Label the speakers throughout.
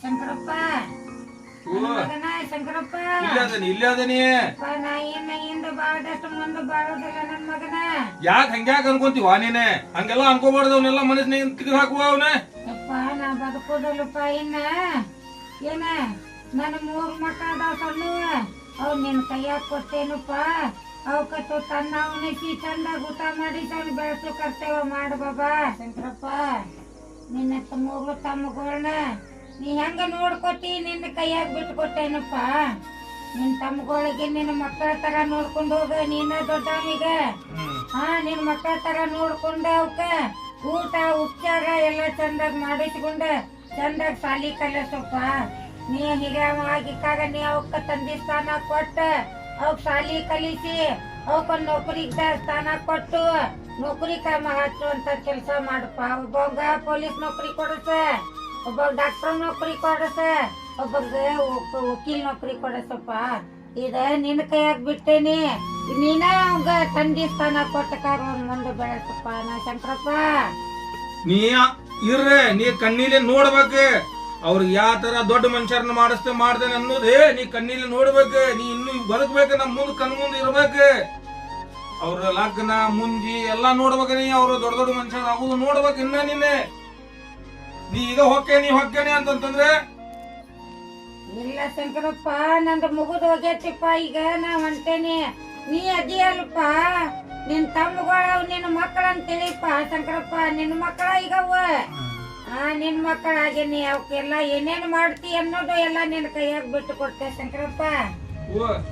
Speaker 1: ಶಂಕರಪ್ಪ. ನನ್ನ ಮಗನ ಶಂಕರಪ್ಪ.
Speaker 2: ಇಲ್ಲದನಿ ಅದನಿ ಇಲ್ಲೇ ಅದನಿ
Speaker 1: ಅಪ್ಪ, ನಾ ಏನ ಹಿಂದ ಬಾಳದಷ್ಟು ಮುಂದೆ ಬಾಳೋದಿಲ್ಲ ನನ್ನ ಮಗನ
Speaker 2: ಯಾಕೆ ಹಂಗ್ಯಾಕ ಅನ್ಕೊಂತೀವ ನೀನೆ? ಹಂಗೆಲ್ಲ ಅನ್ಕೋಬಾರ್ದು ಅವನ್ನೆಲ್ಲ ಮನಸ್ಸಿನ ತೆಗೆದು ಹಾಕುವ ಅವನ.
Speaker 1: ಯಪ್ಪ ನಾ ಬದುಕೋದಲ್ಲಪ್ಪ ಇನ್ನ. ಏನ? ನನ್ನ ಮೂರ್ ಮಕ್ಕಳ ಅದಾವ ಸಣ್ಣ ಅವ್ ನಿನ್ ಕೈಯಾಗ ಕೊಟ್ಟೇನಪ್ಪ ಅವಕತ್ತು ತನ್ನ ಅವನಿಸಿ ಚಂದ ಊಟ ಮಾಡಿ ತಂದು ಬೆಳೆಸು ಕರ್ತೇವ ಮಾಡು ಬಾಬಾ. ಶಂಕರಪ್ಪ ನಿನ್ನ ಮೂರು ತಮ್ಮಗಳನ್ನ ನೀ ಹೆಂಗ ನೋಡ್ಕೊತಿ? ನಿನ್ನ ಕೈಯಾಗ ಬಿಟ್ಟು ಕೊಟ್ಟೇನಪ್ಪ ನಿನ್ ತಮ್ಮಗಳಿಗೆ ನಿನ್ನ ಮಕ್ಕಳ ತರ ನೋಡ್ಕೊಂಡು ಹೋಗ. ನೀನ ದೊಡ್ಡವನಿಗ. ಹಾ ನಿನ್ ಮಕ್ಕಳ ತರ ನೋಡ್ಕೊಂಡ ಅವಕ್ಕ ಊಟ ಉಪಚಾರ ಎಲ್ಲ ಚಂದಾಗ ಮಾಡಿಟ್ಕೊಂಡ ಚಂದಾಗ ಸಾಲಿ ಕಲಿಸಪ್ಪ. ನೀ ಆಗಿಕ್ಕಾಗ ನೀ ಅವಕ್ಕ ತಂದೆ ಸ್ಥಾನ ಕೊಟ್ಟ. ಅವಕ್ ಸಾಲಿ ಕಲಿಸಿ ಅವಕ್ಕ ನೌಕರಿ ಸ್ಥಾನ ಕೊಟ್ಟು ನೌಕರಿ ಕ್ರಮ ಹಚ್ಚುವಂತ ಕೆಲಸ ಮಾಡಪ್ಪ. ಒಬ್ಬಂಗ ಪೊಲೀಸ್ ನೌಕರಿ ಕೊಡಸ. ಒಬ್ಬ ಡಾಕ್ಟರ್ ನೌಕರಿ ಕೊಡಸ ಒಬ್ಬಗೆ ವಕೀಲ್ ನೌಕರಿ ಕೊಡಸಪ್ಪ. ಇದ ನಿನ್ನ ಕೈಯಾಗ ಬಿಟ್ಟೇನಿ. ನೀನ ಅವಂಗ ತಂದಿ ಸ್ಥಾನ ಕೊಟ್ಟಕಾರ ಮುಂದೆ ಬೆಳೆಸಪ್ಪ ನಾ ಶಂಕರಪ್ಪ.
Speaker 2: ನೀ ಇರ್ರೆ, ನೀ ಕಣ್ಣಿಲೆ ನೋಡ್ಬೇಕು. ಅವ್ರಿಗೆ ಯಾವ ತರ ದೊಡ್ಡ ಮನುಷ್ಯರನ್ನ ಮಾಡಿಸ್ತೆ ಮಾಡ್ದೇನೆ ಅನ್ನೋದೇ ನೀ ಕಣ್ಣೀಲಿ ನೋಡ್ಬೇಕು. ನೀ ಇನ್ನು ಬದುಕ್ಬೇಕು ನಮ್ಮ ಮುಂದೆ ಕಣ್ ಮುಂದೆ ಇರ್ಬೇಕು. ಅವ್ರ ಲಗ್ನ, ಮುಂಜಿ ಎಲ್ಲಾ ನೋಡ್ಬೇಕು ನೀ, ಅವ್ರ ದೊಡ್ಡ ದೊಡ್ಡ ಮನುಷ್ಯರ ಆಗುದು ನೋಡ್ಬೇಕು ಇನ್ನ ನಿನ್ನೆ. ನೀ ಈಗ ನೀ ಹೊಕ್ಕೇನೆ ಅಂತಂತಂದ್ರೆ?
Speaker 1: ಇಲ್ಲ ಶಂಕರಪ್ಪ ನಂದು ಮುಗಿದು ಹೋಗೈತಿಪ್ಪ ಈಗ ನಾ ಹೊಂಟೇನಿ ನೀ ಅದಿ ಅಲ್ಪ ನಿನ್ ತಮ್ಮಗಳು ನಿನ್ನ ಮಕ್ಕಳ ಅಂತೇಳಿಪ್ಪ ಶಂಕರಪ್ಪ ನಿನ್ನ ಮಕ್ಕಳ ಈಗ ಅವ ಆ ನಿನ್ ಮಕ್ಕಳಾಗೇನಿ ಅವಕ್ಕೆಲ್ಲ ಏನೇನ್ ಮಾಡ್ತಿ ಅನ್ನೋದು ಎಲ್ಲ ನಿನ್ ಕೈಯಾಗ ಬಿಟ್ಟು ಕೊಡ್ತೆ ಶಂಕರಪ್ಪ.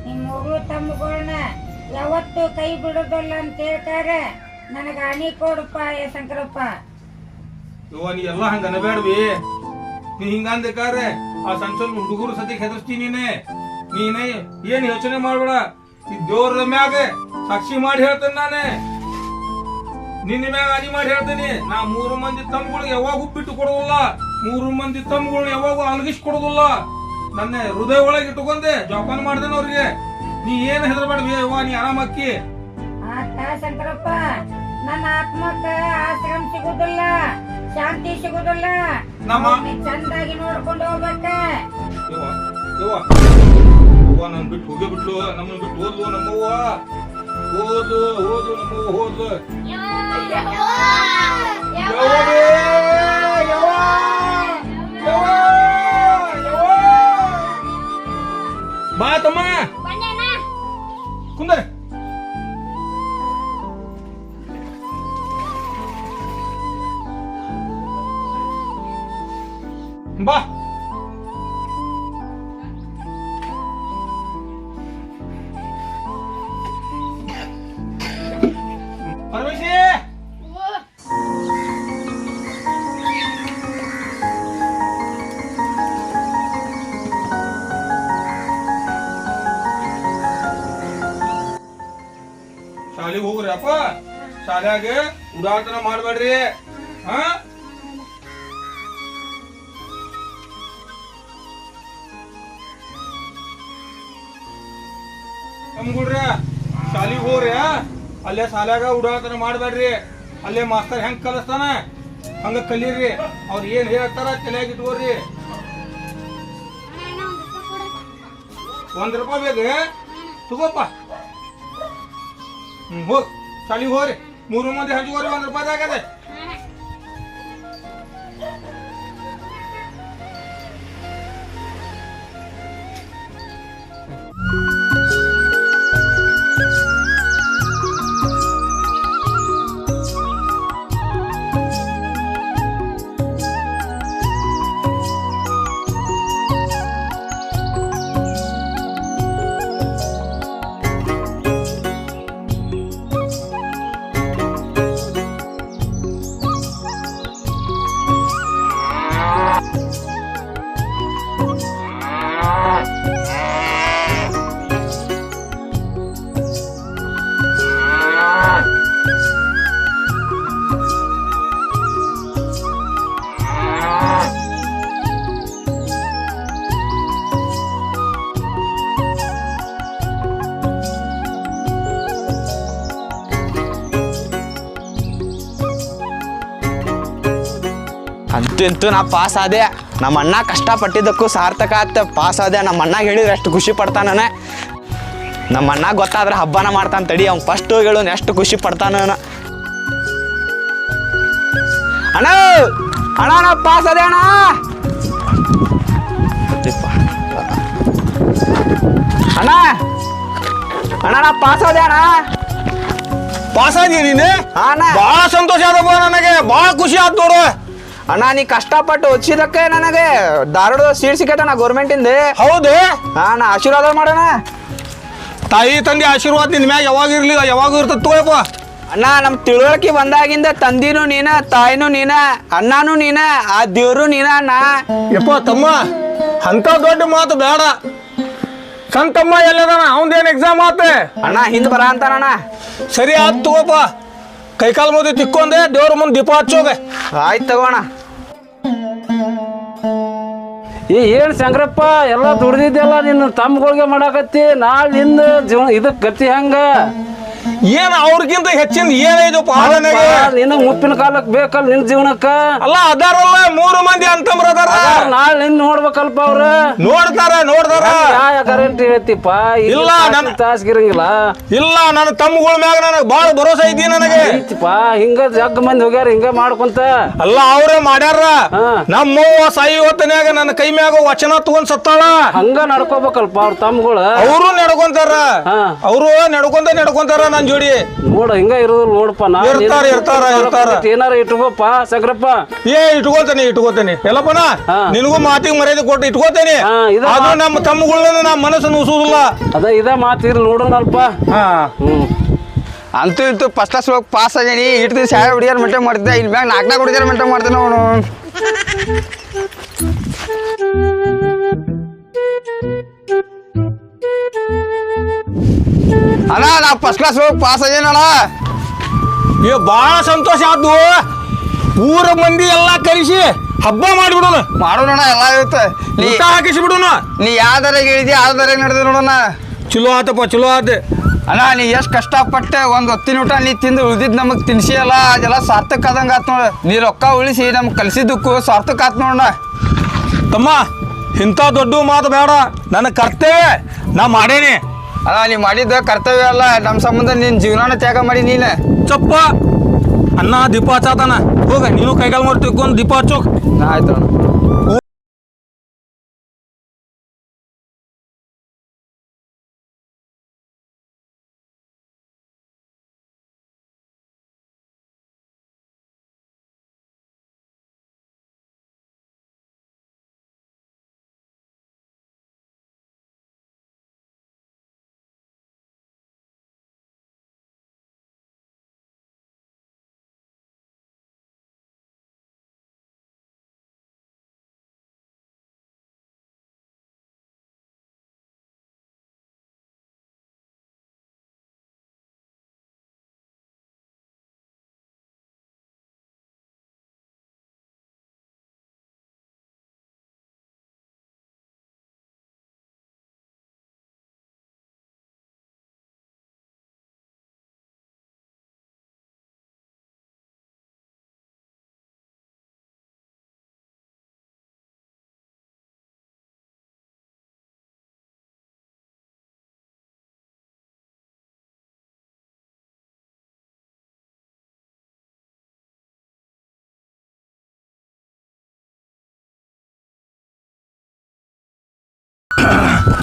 Speaker 1: ನಿಮ್ ಮೂರು ತಮ್ಮಗಳನ್ನ ಯಾವತ್ತು ಕೈ ಬಿಡೋದಲ್ಲ ಅಂತ ಹೇಳ್ತಾರೆ. ನನಗ ಹಾನಿ ಕೊಡಪ್ಪ ಏ ಶಂಕರಪ್ಪ.
Speaker 2: ಯವ್ವ, ನೀ ಎಲ್ಲ ಹಂಗ ಅನಬೇಡ್ವಿ? ನೀ ಹಿಂಗಂದಕ್ಕಾರೆ ಆ ಸಣ್ಣ ಸಣ್ಣ ಹುಡುಗರು ಸದ್ಯಕ್ಕೆ ಹೆದರ್ಸ್ತಿ ನೀನೇ. ನೀನೆ ಏನ್ ಯೋಚನೆ ಮಾಡ್ಬೇಡ. ಈ ದೇವ್ರ ಮ್ಯಾಗ ಸಾಕ್ಷಿ ಮಾಡಿ ಹೇಳ್ತೇನೆ ನಾನೇ. ನಿನ್ನ ಮ್ಯಾಗ ಅದಿ ಮಾಡಿ ಹೇಳ್ತೇನೆ. ನಾ ಮೂರು ಮಂದಿ ತಮ್ಮಗಳಿಗೆ ಯಾವಾಗ ಉಪ್ಪಿಟ್ಟು ಕೊಡೋದಿಲ್ಲ. ಮೂರು ಮಂದಿ ತಮ್ಮಗಳನ್ನ ಯಾವಾಗೂ ಅಲಗಿಸ್ ಕೊಡೋದಿಲ್ಲ. ನನ್ನ ಹೃದಯ ಒಳಗೆ ಇಟ್ಟುಕೊಂಡೆ, ಜೋಪಾನ ಮಾಡ್ದೇನೆ ಅವ್ರಿಗೆ. ನೀ ಏನ್ ಹೆದರ್ಬೇಡ್ವಿ ಯವ್ವ, ನೀ ಆರಾಮಕ್ಕಿ?
Speaker 1: ಆತ ಶಂಕರಪ್ಪ, ನನ್ನ ಆತ್ಮಕ್ಕ ಆಶ್ರಮ ಸಿಗುದಿಲ್ಲ. ಶಾಂತಿ ಸಿಗುದಿಲ್ಲ. ಚಂದಾಗಿ ನೋಡ್ಕೊಂಡು ಹೋಗ್ಬೇಕ.
Speaker 2: ಅವ್ವ ನನ್ ಬಿಟ್ಟು ಹೋಗಿ ಬಿಟ್ಲು. ನಮ್ಮನ್ನ ಬಿಟ್ಟು ಹೋದ್ಲು ನಮ್ಮವ್ವ. ಹೋದ್ಲು ಹೋದ್ಲು ನಮ್ಮವ್ವ ಹೋದ್ಲು. ಬಾ ಪರಮೇಶಿ ಶಾಲೆಗೆ ಹೋಗ್ರಿ ಅಪ್ಪ ಶಾಲ್ಯಾಗ ಉಡಾಟನ ಮಾಡ್ಬೇಡ್ರಿ ಹಾ ನಮ್ಗುಡ್ರ ಶಾಲಿಗೆ ಹೋಗ್ರಿ ಅಲ್ಲೇ ಶಾಲ್ಯಾಗ ಉಡಾತನ ಮಾಡ್ಬೇಡ್ರಿ. ಅಲ್ಲೇ ಮಾಸ್ತರ್ ಹೆಂಗ್ ಕಲಿಸ್ತಾನ? ಹಂಗ ಕಲೀರಿ. ಅವ್ರ ಏನ್ ಹೇಳ್ತಾರ ತಲೆಯಾಗಿ ಇಟ್ಕೋರಿ. ಒಂದ್ ರೂಪಾಯಿ ಬೇಕು ತಗೋಪ್ಪ. ಹ್ಮ್, ಹೋಗ್. ಶಾಲಿಗೆ ಹೋಗ್ರಿ. ಮೂರು ಮಂದಿ ಹಂಚ್ಕೋರಿ ಒಂದ್ ರೂಪಾಯಿ ಆಗದೆ
Speaker 3: ಅಂತೂ ಇಂತೂ ನಾ ಪಾಸ್ ಆದೆ. ನಮ್ಮ ಅಣ್ಣ ಕಷ್ಟಪಟ್ಟಿದ್ದಕ್ಕೂ ಸಾರ್ಥಕ ಆತ. ಪಾಸ್ ಆದೆ ನಮ್ಮ ಅಣ್ಣಗೆ ಹೇಳಿದ್ರೆ ಎಷ್ಟು ಖುಷಿ ಪಡ್ತಾನೆ ನಮ್ಮ ಅಣ್ಣ ಗೊತ್ತಾದ್ರೆ ಹಬ್ಬನ ಮಾಡ್ತಾನೆ ತಡಿ ಅವ್ನು ಫಸ್ಟ್ ಹೇಳು ಎಷ್ಟು ಖುಷಿ ಪಡ್ತಾನ ಅಣ್ಣ ಅಣ್ಣ ನಾ ಪಾಸ್ ಅದೇ ಅಣ್ಣ. ಅಣ್ಣ ಅಣ್ಣ ನಾ ಪಾಸ್ ಅದೇ ಅಣ್ಣ.
Speaker 2: ಪಾಸ್ ಆದಿ ನೀನು?
Speaker 3: ಅಣ್ಣ.
Speaker 2: ಬಹಳ ಸಂತೋಷ ಆದಪ್ಪ ನನಗೆ. ಬಹಳ ಖುಷಿ ಆಯ್ತು ನೋಡು.
Speaker 3: ಅಣ್ಣ ನೀ ಕಷ್ಟಪಟ್ಟು ಹೊಚ್ಚಿದಕ್ಕೆ ನನಗೆ ಧಾರವಾಡ ಸೀಟ್ ಸಿಕ್ಕೈತಣ್ಣ ಗೌರ್ಮೆಂಟಿಂದ
Speaker 2: ಹೌದು?
Speaker 3: ಅಣ್ಣ ಆಶೀರ್ವಾದ ಮಾಡೋಣ.
Speaker 2: ತಾಯಿ ತಂದೆ ಆಶೀರ್ವಾದ ನಿನ್ ಮ್ಯಾಗ ಯಾವಾಗ ಇರ್ಲಿಲ್ಲ ಯಾವಾಗ ಇರ್ತದ ತಗೋಯಪ್ಪ
Speaker 3: ಅಣ್ಣ ನಮ್ ತಿಳುವಳಿಕೆ ಬಂದಾಗಿಂದ ತಂದಿನೂ ನೀನ ತಾಯಿನೂ ನೀನ ಅಣ್ಣನೂ ನೀನ ಆ ದೇವ್ರು ನೀನ ಅಣ್ಣ.
Speaker 2: ಯಪ್ಪ ತಮ್ಮ ಅಂತ ದೊಡ್ಡ ಮಾತು ಬೇಡ. ಸಣ್ಣ ತಮ್ಮ ಎಲ್ಲದಾನ? ಅವಂದೇನು ಎಕ್ಸಾಮ್ ಆತೆ?
Speaker 3: ಅಣ್ಣ ಹಿಂದ್ ಬರ ಅಂತಾನಣ್ಣ
Speaker 2: ಸರಿ ಆತ್ ತಗೋಪ. ಕೈಕಾಲು ಮುದಿ ತಿಕ್ಕೊಂಡೆ ದೇವ್ರ ಮುಂದೆ ದೀಪ ಹಚ್ಚೋಗ.
Speaker 3: ಆಯ್ತು ತಗೋಣ
Speaker 4: ಏ ಏನ್ ಶಂಕರಪ್ಪ ಎಲ್ಲ ದುಡ್ದಿದ್ದೆಲ್ಲ ನಿನ್ನ ತಮ್ಮಗಳಿಗೆ ಮಾಡಾಕತ್ತಿ? ನಾಳೆ ನಿನ್ನ ಜೀವನ ಇದಕ್ ಗತಿ ಹಂಗ?
Speaker 2: ಏನ್ ಅವ್ರಿಗಿಂತ ಹೆಚ್ಚಿನ ಏನೈದು ಪಾಲನೆಗೆ?
Speaker 4: ನಿನ್ನ ಮುಪ್ಪಿನ ಕಾಲಕ್ ಬೇಕಲ್ಲ ನಿನ್ ಜೀವನಕ್ಕ?
Speaker 2: ಅಲ್ಲ ಅದಾರಲ್ಲ ಮೂರು ಮಂದಿ ಅಂತಮ್ರ ಅದಾರ.
Speaker 4: ನಾಳೆ ನಿನ್ ನೋಡ್ಬೇಕಲ್ಪ ಅವ್ರ.
Speaker 2: ನೋಡ್ತಾರ ನೋಡ್ತಾರ
Speaker 4: ಗ್ಯಾರಂಟಿ ಹೇಳ್ತಿಪ್ಪ
Speaker 2: ಇಲ್ಲ, ನನ್
Speaker 4: ತಾಸ್ಗಿರಂಗಿಲ್ಲ.
Speaker 2: ಇಲ್ಲ ನನ್ನ ತಮ್ಮಗಳ ಮ್ಯಾಗ ನನಗೆ ಬಾಳ ಭರೋಸಾ ಐತಿ ನನಗೆ.
Speaker 4: ಐತಿಪ್ಪ ಹಿಂಗ ಜಗ್ ಮಂದಿ ಹೋಗ್ಯಾರ ಹಿಂಗ ಮಾಡ್ಕೊಂತ.
Speaker 2: ಅಲ್ಲ ಅವ್ರೇ ಮಾಡ್ಯಾರ.
Speaker 4: ನಮ್ಮ
Speaker 2: ನಮ್ಮವ್ವ ಸಾಯಿ ಹೊತ್ತನ್ಯಾಗ ನನ್ನ ಕೈ ಮ್ಯಾಗ ವಚನ ತಗೊಂಡ್ ಸತ್ತಾಳ.
Speaker 4: ಹಂಗ ನಡ್ಕೋಬೇಕಲ್ಪ ಅವ್ರ ತಮ್ಮಗಳ.
Speaker 2: ಅವರು ನಡ್ಕೊಂತಾರ. ಅವರು ನಡ್ಕೊಂತ ನಡ್ಕೊಂತಾರ ನನ್ ಜೋಡಿ.
Speaker 4: ನೋಡ ಹಿಂಗ ಇರೋದು ನೋಡಪ್ಪ ನಾ
Speaker 2: ಇರ್ತಾರ, ಇರ್ತಾರ, ಇರ್ತಾರ.
Speaker 4: ಏನಾರ ಇಟ್ಕೋಪ್ಪ ಸಕ್ರಪ್ಪ
Speaker 2: ಏ ಇಟ್ಕೋತೇನೆ ಇಟ್ಕೋತೇನೆ. ಎಲ್ಲಪ್ಪನ. ನಿನಗೂ ಮಾತಿಗೆ ಮರ್ಯಾದೆ ಕೊಟ್ಟು ಇಟ್ಕೋತೇನೆ.
Speaker 4: ಹಾ, ಇದು
Speaker 2: ಅದು ನಮ್ಮ ತಮ್ಮಗಳನ್ನ ನಮ್ಮ ಮನಸ್ಸನ್ನು ಉಸುದಿಲ್ಲ
Speaker 4: ಅದ ಇದ ಮಾತು ಇರ್ಲಿ ನೋಡೋಣಲ್ಪ.
Speaker 2: ಹಾ.
Speaker 4: ಹ್ಮ್.
Speaker 3: ಅಂತೂ ಇಂತೂ ಫಸ್ಟ್ ಕ್ಲಾಸ್ ಹೋಗಿ ಪಾಸ್ ಆಗೇನಿ. ಇಟ್ಟು ದಿವಸ ಯಾವ ಹುಡುಗಿಯರ್ ಮೆಂಟೇನ್ ಮಾಡ್ತಿದ್ದೆ? ಇಲ್ಲಿ ಬ್ಯಾಂಕ್ ನಾಲ್ಕು ನಾಲ್ಕು ಹುಡುಗಿಯರ್ ಮೆಂಟೇನ್ ಮಾಡ್ತೇನೆ ಅವನು. ಫಸ್ಟ್ ಕ್ಲಾಸ್ ಹೋಗಿ ಪಾಸ್ ಆಗೇನಣ್ಣ
Speaker 2: ಏ ಬಹಳ ಸಂತೋಷ ಆದ್ದು ಊರ ಮಂದಿ ಎಲ್ಲ ಕರೆಸಿ ಹಬ್ಬ ಮಾಡಿಬಿಡೋಣ.
Speaker 3: ಮಾಡೋಣ ಎಲ್ಲ ಇರುತ್ತೆ ನೀ
Speaker 2: ಊಟ ಹಾಕಿಸಿ ಬಿಡೋಣ
Speaker 3: ನೀ ಯಾವ್ದಾರ ಆ ದರಾಗ ನಡೆದ ನೋಡೋಣ
Speaker 2: ಚಲೋ ಆತಪ್ಪ ಚಲೋ ಆತ.
Speaker 3: ಅಣ್ಣ ನೀ ಎಷ್ಟು ಕಷ್ಟಪಟ್ಟೆ ಒಂದು ಹೊತ್ತಿನ ಊಟ ನೀ ತಿಂದು ಉಳಿದಿದ್ದು ನಮಗೆ ತಿನ್ಸಿ ಅಲ್ಲ ಅದೆಲ್ಲ ಸಾರ್ಥಕ ಆದಂಗೆ ಆತ್ ನೋಡ. ನೀ ರೊಕ್ಕ ಉಳಿಸಿ ನಮ್ಗೆ ಕಲಿಸಿದ್ದಕ್ಕೂ ಸಾರ್ಥಕ ಆತ್ ನೋಡಣ್ಣ.
Speaker 2: ತಮ್ಮ ಇಂಥ ದೊಡ್ಡ ಮಾತು ಬೇಡ. ನನ್ನ ಕರ್ತೇ ನಾ ಮಾಡೇನಿ.
Speaker 3: ಅಣ್ಣ ನೀ ಮಾಡಿದ್ದ ಕರ್ತವ್ಯ ಅಲ್ಲ ನಮ್ಮ ಸಂಬಂಧ ನಿನ್ನ ಜೀವನಾನ ತ್ಯಾಗ ಮಾಡಿ ನೀನು.
Speaker 2: ಚಪ್ಪ. ಅನ್ನ ದೀಪ ಹಚ್ಚಾತಾನ. ಹೋಗ ನೀನು ಕೈಗಾಲ್ ಮಾಡಿ ತಿಕ್ಕೊಂಡು ದೀಪ ಹಚ್ಚೋಕ್.
Speaker 3: ಆಯ್ತು ಅಣ್ಣ.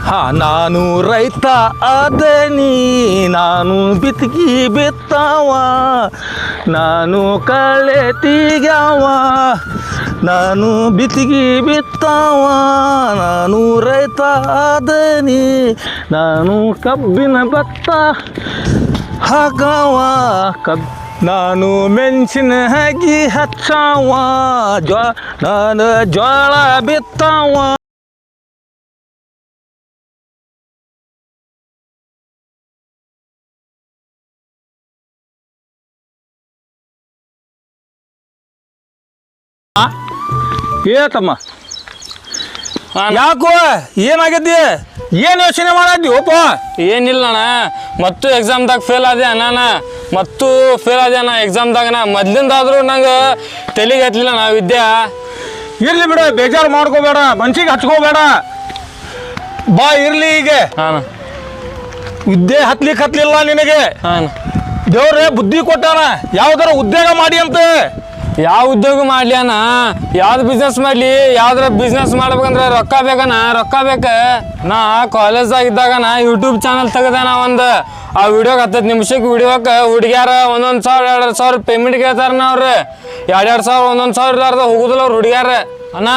Speaker 2: ಹಾ, ನಾನು ರೈತ ಅದನಿ ನಾನು ಬಿತ್ಗಿ ಬಿತ್ತಾವ. ನಾನು ಕಳೆ ತೀಗ್ಯಾವ. ನಾನು ಬಿತ್ಗಿ ಬಿತ್ತಾವ. ನಾನು ರೈತ ಅದನಿ ನಾನು ಕಬ್ಬಿನ ಭತ್ತ ಹಾಕವ. ಕಬ್, ನಾನು ಮೆಣಸಿನ ಹಗಿ ಹಚ್ಚಾವ. ಜ್ವ ನಾನು ಜೋಳ ಬಿತ್ತಾವ. ಏ ತಮ್ಮ ಯಾಕೋ? ಏನಾಗೈತಿ ಏನ್ ಯೋಚನೆ ಮಾಡಿ ಒಪ್ಪ
Speaker 5: ಏನಿಲ್ಲ ಅಣ್ಣ. ಮತ್ತು ಎಕ್ಸಾಮ್ದಾಗ ಫೇಲ್ ಆದೆ ಅಣ್ಣ ಮತ್ತು ಫೇಲ್ ಆದೆ ಅಣ್ಣ ಎಕ್ಸಾಮ್ದಾಗ ನಾ? ಮೊದ್ಲಿಂದಾದ್ರೂ ನಂಗೆ ತಲೆಗೆ ಹತ್ತಲಿಲ್ಲ ನಾ ವಿದ್ಯೆ.
Speaker 2: ಇರ್ಲಿ ಬಿಡು ಬೇಜಾರು ಮಾಡ್ಕೋಬೇಡ ಮನ್ಸಿಗೆ ಹಚ್ಕೋಬೇಡ. ಬಾ ಇರ್ಲಿ ಈಗ
Speaker 5: ಹಾಂ
Speaker 2: ವಿದ್ಯೆ ಹತ್ಲಿಕ್ಕೆ ಹತ್ಲಿಲ್ಲ ನಿನಗೆ.
Speaker 5: ಹಾಂ
Speaker 2: ದೇವ್ರೆ ಬುದ್ಧಿ ಕೊಟ್ಟಾನ? ಯಾವ್ದಾರ ಉದ್ಯೋಗ ಮಾಡಿ ಅಂತ.
Speaker 5: ಯಾವ ಉದ್ಯೋಗ ಮಾಡ್ಲಿ ಅಣ್ಣ? ಯಾವ್ದು ಬಿಸ್ನೆಸ್ ಮಾಡ್ಲಿ? ಯಾವ್ದ್ರ ಬಿಸ್ನೆಸ್ ಮಾಡ್ಬೇಕಂದ್ರೆ ರೊಕ್ಕ ಬೇಕಣ್ಣ ರೊಕ್ಕ ಬೇಕ. ನಾ ಕಾಲೇಜ್ದಾಗ ಇದ್ದಾಗ ನಾ ಯೂಟ್ಯೂಬ್ ಚಾನಲ್ ತೆಗ್ದಾನ ಒಂದು. ಆ ವಿಡಿಯೋಗೆ ಹತ್ತತ್ತು ನಿಮಿಷಕ್ಕೆ ವಿಡಿಯೋಕ್ಕೆ ಹುಡುಗ್ಯಾರ ಒಂದೊಂದು ಸಾವಿರ ಎರಡು ಸಾವಿರ ಪೇಮೆಂಟ್ ಕೇಳ್ತಾರಣ್ಣ ಅವ್ರು. ಎರಡು ಎರಡು ಸಾವಿರ ಒಂದೊಂದು ಸಾವಿರ ಇರ್ಲಾರ್ದ ಹೋಗುದಿಲ್ಲ ಅವ್ರು ಹುಡುಗ್ಯಾರ. ಅಣ್ಣ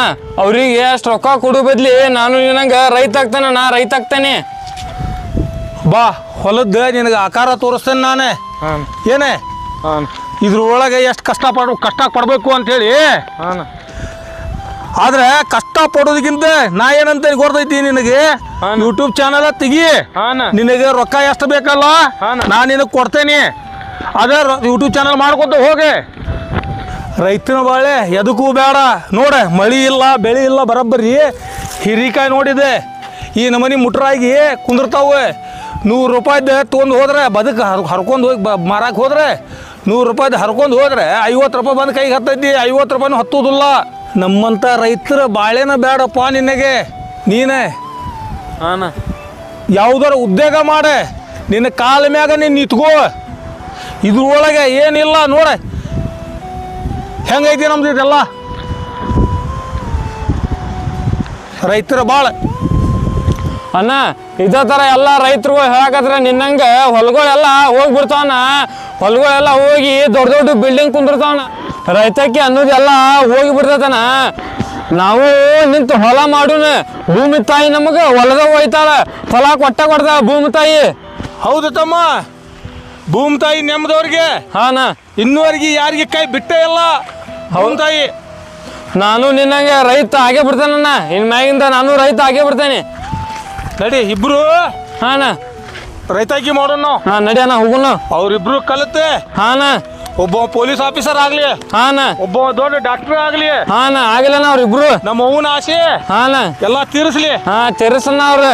Speaker 5: ಅವ್ರಿಗೆ ಅಷ್ಟು ರೊಕ್ಕ ಕೊಡೋ ಬದ್ಲಿ ನಾನು ನಿನಗೆ ರೈತ ಆಗ್ತಾನೆ ನಾ ರೈತ ಆಗ್ತಾನೆ.
Speaker 2: ಬಾ ಹೊಲದ ನಿನಗೆ ಆಕಾರ ತೋರಿಸ್ತೇನೆ ನಾನೇ.
Speaker 5: ಹಾಂ.
Speaker 2: ಏನೇ?
Speaker 5: ಹಾಂ.
Speaker 2: ಇದ್ರೊಳಗೆ ಎಷ್ಟು ಕಷ್ಟ ಪಡ ಕಷ್ಟ ಪಡಬೇಕು ಅಂತೇಳಿ.
Speaker 5: ಹಾಂ
Speaker 2: ಆದ್ರೆ ಕಷ್ಟ ಪಡೋದಕ್ಕಿಂತ ನಾ ಏನಂತ ಗೊತ್ತೈತಿ ನಿನಗೆ. ಯೂಟ್ಯೂಬ್ ಚಾನಲ್ ತೆಗಿ. ನಿನಗೆ ರೊಕ್ಕ ಎಷ್ಟು ಬೇಕಲ್ಲ. ನಾ ನಿನಗೆ ಕೊಡ್ತೇನೆ. ಅದೇ ಯೂಟ್ಯೂಬ್ ಚಾನಲ್ ಮಾಡ್ಕೊತ ಹೋಗಿ. ರೈತನ ಬಾಳೆ ಎದಕ್ಕೂ ಬೇಡ. ನೋಡ ಮಳಿ ಇಲ್ಲ ಬೆಳೆ ಇಲ್ಲ ಬರಬ್ಬರಿ. ಹಿರಿಕಾಯಿ ನೋಡಿದೆ. ಈ ನಮನಿ ಮುಟ್ರಾಗಿ ಕುಂದಿರ್ತಾವೆ. ನೂರು ರೂಪಾಯಿದ್ದು ತೊಗೊಂಡು ಹೋದ್ರೆ ಬದುಕು ಹರ್ ಹರ್ಕೊಂಡು ಹೋಗಿ ಬ ಮಾರಕ್ಕೆ ಹೋದ್ರೆ ನೂರು ರೂಪಾಯಿ ಹರ್ಕೊಂಡು ಹೋದ್ರೆ ಐವತ್ತು ರೂಪಾಯಿ ಬಂದು ಕೈಗೆ ಹತ್ತೈತಿ ಐವತ್ತು ರೂಪಾಯಿ ಹತ್ತೋದಿಲ್ಲ. ನಮ್ಮಂಥ ರೈತರ ಬಾಳೆನ ಬೇಡಪ್ಪ ನಿನಗೆ. ನೀನೇ.
Speaker 5: ಹಾಂ
Speaker 2: ಯಾವುದಾರ ಉದ್ಯೋಗ ಮಾಡೆ ನಿನ್ನ ಕಾಲ ಮ್ಯಾಗ ನೀನು ನಿಂತ್ಕೋ. ಇದ್ರೊಳಗೆ ಏನಿಲ್ಲ ನೋಡ. ಹೆಂಗೈತಿ ನಮ್ದು ಇದೆಲ್ಲ ರೈತರ ಭಾಳ
Speaker 5: ಅಣ್ಣ ಇದೇ ಥರ ಎಲ್ಲ ರೈತರುಗಳು ಹೇಳಕತ್ರ ನಿನ್ನಂಗೆ ಹೊಲಗಳೆಲ್ಲ ಹೋಗ್ಬಿಡ್ತಾವಣ್ಣ. ಹೊಲಗಳೆಲ್ಲ ಹೋಗಿ ದೊಡ್ಡ ದೊಡ್ಡ ಬಿಲ್ಡಿಂಗ್ ಕುಂದಿರ್ತಾವಣ್ಣ. ರೈತಕ್ಕೆ ಅನ್ನೋದೆಲ್ಲ ಹೋಗಿ ಬಿಡ್ತೈತಣ್ಣ ನಾವು ನಿಂತು ಹೊಲ ಮಾಡೋಣ ಭೂಮಿ ತಾಯಿ ನಮಗೆ ಹೊಲದ ಹೋಯ್ತಾಳ. ಫಲ ಕೊಟ್ಟ ಕೊಡ್ತಾ ಭೂಮಿ ತಾಯಿ.
Speaker 2: ಹೌದು ತಮ್ಮ. ಭೂಮಿ ತಾಯಿ ನೆಮ್ಮದವ್ರಿಗೆ.
Speaker 5: ಹಾನ
Speaker 2: ಇನ್ನೂವರೆಗೆ ಯಾರಿಗೆ ಕೈ ಬಿಟ್ಟೇ ಇಲ್ಲ. ಭೂಮಿ ತಾಯಿ.
Speaker 5: ನಾನು ನಿನ್ನಂಗೆ ರೈತ ಆಗೇ ಬಿಡ್ತೇನಣ್ಣ ಇನ್ ಮ್ಯಾಗಿಂದ ನಾನು ರೈತ ಆಗೇ ಬಿಡ್ತೇನೆ
Speaker 2: ನಡಿ ಇಬ್ರು.
Speaker 5: ಹಾನ
Speaker 2: ರೈತಾಕಿ ಮಾಡೋಣ ನಾವು.
Speaker 5: ಹಾಂ ನಡಿ ಅಣ್ಣ ಹೋಗುಣ.
Speaker 2: ಅವ್ರಿಬ್ರು ಕಲಿತೆ
Speaker 5: ಹಾನ
Speaker 2: ಒಬ್ಬ ಪೊಲೀಸ್ ಆಫೀಸರ್ ಆಗ್ಲಿ.
Speaker 5: ಹಾನ
Speaker 2: ಒಬ್ಬ ದೊಡ್ಡ ಡಾಕ್ಟರ್ ಆಗ್ಲಿ.
Speaker 5: ಹಾನ ಆಗಿಲ್ಲಣ್ಣ ಅವ್ರಿಬ್ರು.
Speaker 2: ನಮ್ಮ ಅವನ ಆಸೆ.
Speaker 5: ಹಾನ
Speaker 2: ಎಲ್ಲ ತೀರಿಸ್ಲಿ.
Speaker 5: ಹಾ ತೆರಸಣ್ಣ ಅವ್ರು.